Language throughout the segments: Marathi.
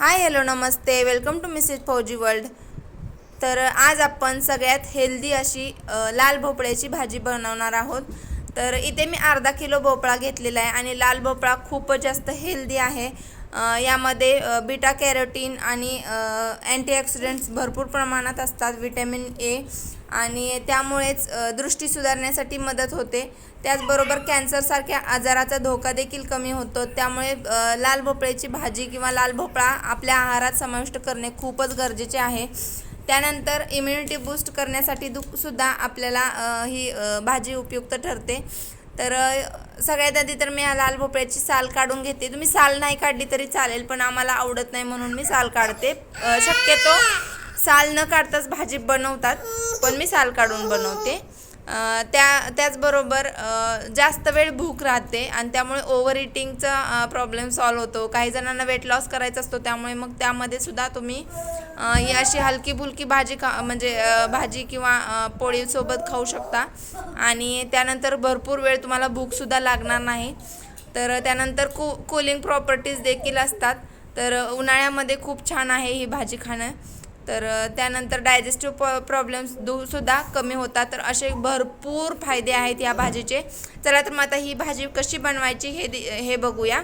High hello Namaste. Welcome to Mrs Fauji World. तर आज आपण सगळ्यात हेल्दी अशी लाल भोपळ्याची भाजी बनवणार आहोत. तर इथे मी अर्धा किलो भोपळा घेतलेला आहे आणि लाल भोपळा खूपच जास्त हेल्दी आहे. यामध्ये बीटा कॅरोटीन आणि अँटीऑक्सिडंट्स भरपूर प्रमाणात असतात विटॅमिन ए. आणि त्यामुळेच दृष्टी सुधारण्यासाठी मदत होते. त्याचबरोबर कॅन्सरसारख्या आजाराचा धोका देखील कमी होतो. त्यामुळे लाल भोपळ्याची भाजी किंवा लाल भोपळा आपल्या आहारात समाविष्ट करणे खूपच गरजेचे आहे. त्यानंतर इम्युनिटी बूस्ट करण्यासाठी दु सुद्धा आपल्याला ही भाजी उपयुक्त ठरते. तर सगळ्यात आधी तर मी या लाल भोपळ्याची साल काढून घेते. तुम्ही साल नाही काढली तरी चालेल पण आम्हाला आवडत नाही म्हणून मी साल काढते. शक्यतो साल न काढताच भाजी बनवतात पण मी साल काढून बनवते. त्या त्याचबरोबर जास्त वेळ भूक राहते आणि त्यामुळे ओव्हर इटिंगचा प्रॉब्लेम सॉल्व होतो. काही जणांना वेट लॉस करायचा असतो त्यामुळे मग त्यामध्ये सुद्धा तुम्ही ही अशी हलकी फुलकी भाजी खा म्हणजे भाजी किंवा पोळीसोबत खाऊ शकता. आणि त्यानंतर भरपूर वेळ तुम्हाला भूकसुद्धा लागणार नाही. तर त्यानंतर कू कूलिंग प्रॉपर्टीज देखील असतात. तर उन्हाळ्यामध्ये खूप छान आहे ही भाजी खाणं. तर त्यानंतर डायजेस्टिव्ह प प्रॉब्लेम्स दू सुद्धा कमी होतात. तर असे भरपूर फायदे आहेत या भाजीचे. चला तर मग आता ही भाजी कशी बनवायची हे दि- हे बघूया.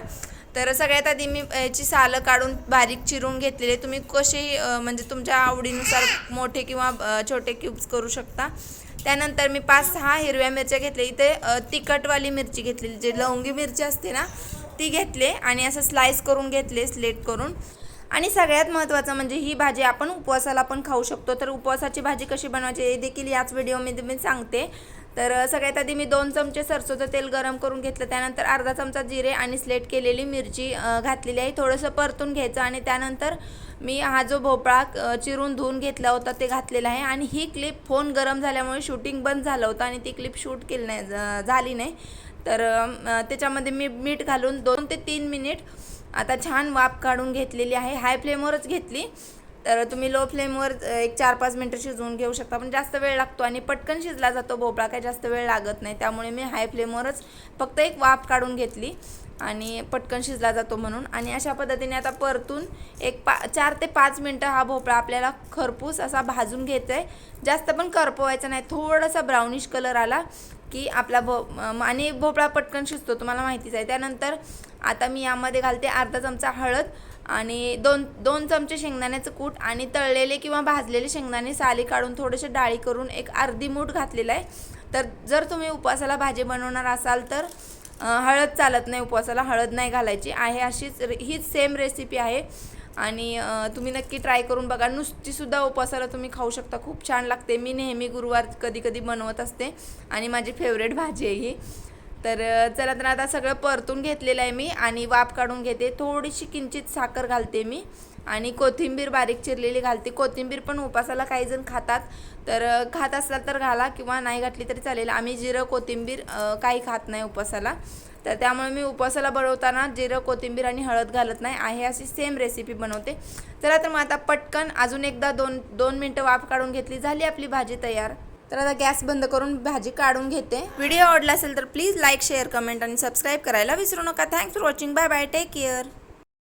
तर सगळ्यात आधी मी याची सालं काढून बारीक चिरून घेतलेले. तुम्ही कसे म्हणजे तुमच्या आवडीनुसार मोठे किंवा छोटे क्यूब्स करू शकता. त्यानंतर मी पाच सहा हिरव्या मिरच्या घेतल्या. इथे तिखटवाली मिरची घेतलेली. जे लवंगी मिरची असते ना ती घेतले आणि असं स्लाइस करून घेतले स्लेट करून. आणि सगळ्यात महत्त्वाचं म्हणजे ही भाजी आपण उपवासाला पण खाऊ शकतो. तर उपवासाची भाजी कशी बनवायची हे देखील याच व्हिडिओमध्ये मी सांगते. तर सगळ्यात आधी मी दोन चमचे सरसोचं तेल गरम करून घेतलं. त्यानंतर अर्धा चमचा जिरे आणि स्लेट केलेली मिरची घातलेली आहे. थोडंसं परतून घ्यायचं आणि त्यानंतर मी हा जो भोपळा चिरून धुवून घेतला होता ते घातलेला आहे. आणि ही क्लिप फोन गरम झाल्यामुळे शूटिंग बंद झालं होतं आणि ती क्लिप शूट केली नाही झाली नाही. तर त्याच्यामध्ये मी मीठ घालून दोन ते तीन मिनिट आता छान वाफ काढून घेतलेली आहे. हाय फ्लेमवरच घेतली. तर तुम्ही लो फ्लेमवर एक चार पाच मिनटं शिजवून घेऊ शकता. पण जास्त वेळ लागतो आणि पटकन शिजला जातो भोपळा काय जास्त वेळ लागत नाही. त्यामुळे मी हाय फ्लेमवरच फक्त एक वाफ काढून घेतली. आणि पटकन शिजला जातो म्हणून. आणि अशा पद्धतीने आता परतून एक पा चार ते पाच मिनटं हा भोपळा आपल्याला खरपूस असा भाजून घ्यायचा आहे जास्त पण करपवायचा नाही. थोडासा ब्राउनिश कलर आला की आपला भो आणि भोपळा पटकन शिजतो तुम्हाला माहितीच आहे. त्यानंतर आता मी यामध्ये घालते अर्धा चमचा हळद आणि दोन दोन चमचे शेंगदाण्याचं कूट आणि तळलेले किंवा भाजलेले शेंगदाणे साली काढून थोडेसे डाळी करून एक अर्धी मूठ घातलेला आहे. तर जर तुम्ही उपवासाला भाजी बनवणार असाल तर हळद चालत नाही उपवासाला हळद नाही घालायची. आहे अशीच हीच सेम रेसिपी आहे. आणि तुम्ही नक्की ट्राय करून बघा. नुसतीसुद्धा उपवासाला तुम्ही खाऊ शकता. खूप छान लागते. मी नेहमी गुरुवार कधी कधी बनवत असते. आणि माझी फेवरेट भाजी आहे ही. तर चला तर आता सगळं परतून घेतलेलं आहे मी. आणि वाफ काढून घेते. थोडीशी किंचित साखर घालते मी. आणि कोथिंबीर बारीक चिरलेली घालते. कोथिंबीर पण उपासाला काही जण खातात. तर खात असाल तर घाला किंवा नाही घातली तरी चालेल. आम्ही जिरं कोथिंबीर काही खात नाही उपासाला. तर त्यामुळे मी उपवासाला बनवताना जिरं कोथिंबीर आणि हळद घालत नाही. आहे अशी सेम रेसिपी बनवते. चला तर मग आता पटकन अजून एकदा दोन दोन मिनटं वाफ काढून घेतली. झाली आपली भाजी तयार. तर आता गॅस बंद करून भाजी काढून घेते. व्हिडिओ आवडला असेल तर प्लीज लाईक शेअर कमेंट आणि सबस्क्राईब करायला विसरू नका. Thanks for watching bye bye take care